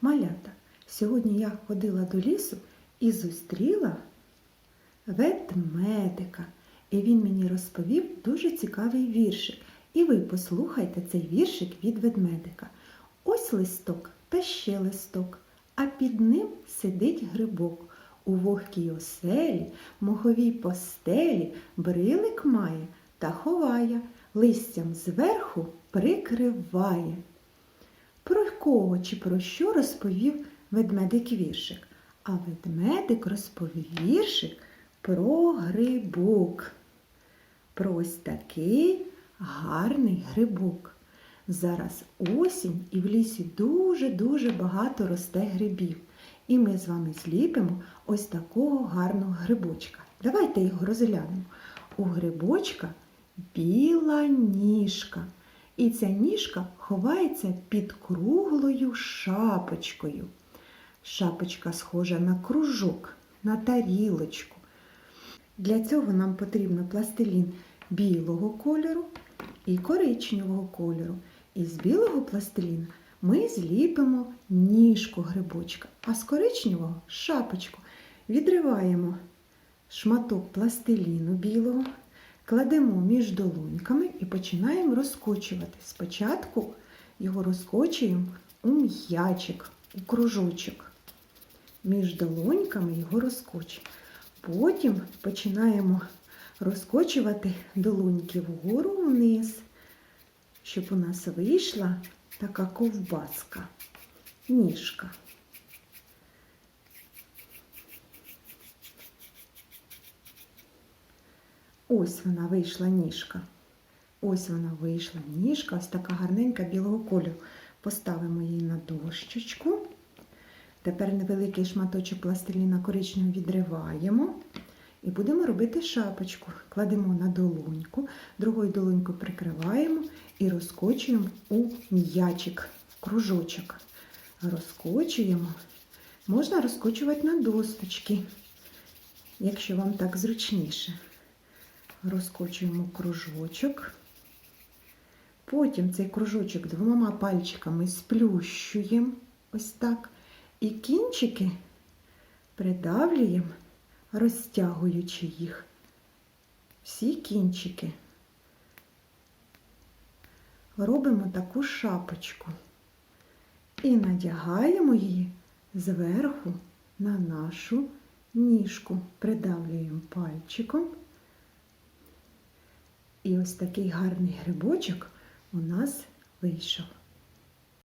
Малята, сьогодні я ходила до лісу і зустріла ведмедика. І він мені розповів дуже цікавий віршик. І ви послухайте цей віршик від ведмедика. Ось листок та ще листок, а під ним сидить грибок. У вогкій оселі, моховій постелі, брилик має та ховає, листям зверху прикриває. Про кого чи про що розповів ведмедик віршик? А ведмедик розповів віршик про грибок. Про ось такий гарний грибок. Зараз осінь і в лісі дуже-дуже багато росте грибів. І ми з вами зліпимо ось такого гарного грибочка. Давайте його розглянемо. У грибочка біла ніжка. І ця ніжка ховається під круглою шапочкою. Шапочка схожа на кружок, на тарілочку. Для цього нам потрібно пластилін білого кольору і коричневого кольору. Із білого пластиліна ми зліпимо ніжку грибочка, а з коричневого шапочку. Відриваємо шматок пластиліну білого, кладемо між долоньками і починаємо розкочувати. Спочатку його розкочуємо у м'ячик, у кружочок. Між долоньками його розкочуємо. Потім починаємо розкочувати долоньки вгору вниз, щоб у нас вийшла така ковбаска, ніжка. Ось вона вийшла ніжка. Ось вона вийшла ніжка, ось така гарненька білого кольору. Поставимо її на дощечку. Тепер невеликий шматочок пластиліна коричневого відриваємо. І будемо робити шапочку. Кладемо на долоньку, другою долонькою прикриваємо і розкочуємо у м'ячик, кружочок. Розкочуємо. Можна розкочувати на досточки, якщо вам так зручніше. Розкочуємо кружочок. Потім цей кружочок двома пальчиками сплющуємо ось так. І кінчики придавлюємо, розтягуючи їх. Всі кінчики. Робимо таку шапочку і надягаємо її зверху на нашу ніжку. Придавлюємо пальчиком. І ось такий гарний грибочок у нас вийшов.